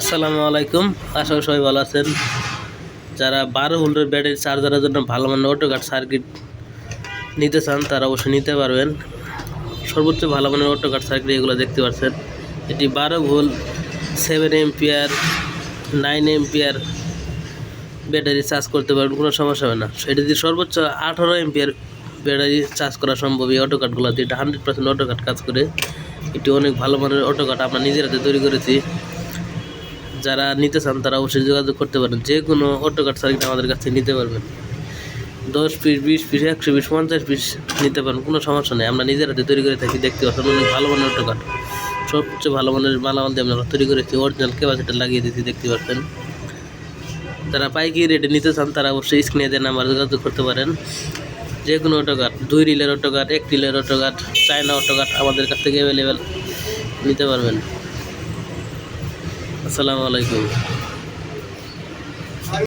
আসসালামু আলাইকুম। আশা সবাই ভালো আছেন। যারা বারো ভোল্টের ব্যাটারি চার্জারের জন্য ভালো মানের অটো কাট সার্কিট নিতে চান, তারা অবশ্যই নিতে পারবেন। সর্বোচ্চ ভালো মানের অটো কাট সার্কিট এগুলো দেখতে পাচ্ছেন। এটি বারো volt seven ampere nine ampere battery charge করতে পারবেন, কোনো সমস্যা হবে না। এটি দিয়ে সর্বোচ্চ আঠারো এমপিয়ার ব্যাটারি চার্জ করা সম্ভব, এই অটো কাটগুলো দিয়ে এটা হান্ড্রেড পার্সেন্ট অটো কাট কাজ করে। এটি অনেক ভালো মানের অটো কাট আমরা নিজের হাতে তৈরি করেছি। যারা নিতে চান, তারা অবশ্যই যোগাযোগ করতে পারেন। যে কোনো অটো কাট সার্কিট আমাদের কাছ নিতে পারবেন। দশ পিস বিশ পিস একশো পিস পঞ্চাশ পিস নিতে পারেন, কোনো সমস্যা নেই। আমরা নিজের হাতে তৈরি করে থাকি, দেখতে পাচ্ছেন অনেক ভালো মানের অটো কাট সবচেয়ে ভালো মানের মালামাল দিয়ে আমরা তৈরি করেছি অরিজিনাল ক্যাপাসিটার লাগিয়ে দিয়েছি, দেখতে পাচ্ছেন। যারা পাইকারি রেটে নিতে চান, তারা অবশ্যই স্ক্রিনে দেন নাম্বার যোগাযোগ করতে পারেন। যে কোনো অটো কাট দুই রিলের অটো কাট এক রিলের auto cut China auto cut আমাদের কাছ থেকে অ্যাভেলেবেল নিতে পারবেন। আসসালামু আলাইকুম।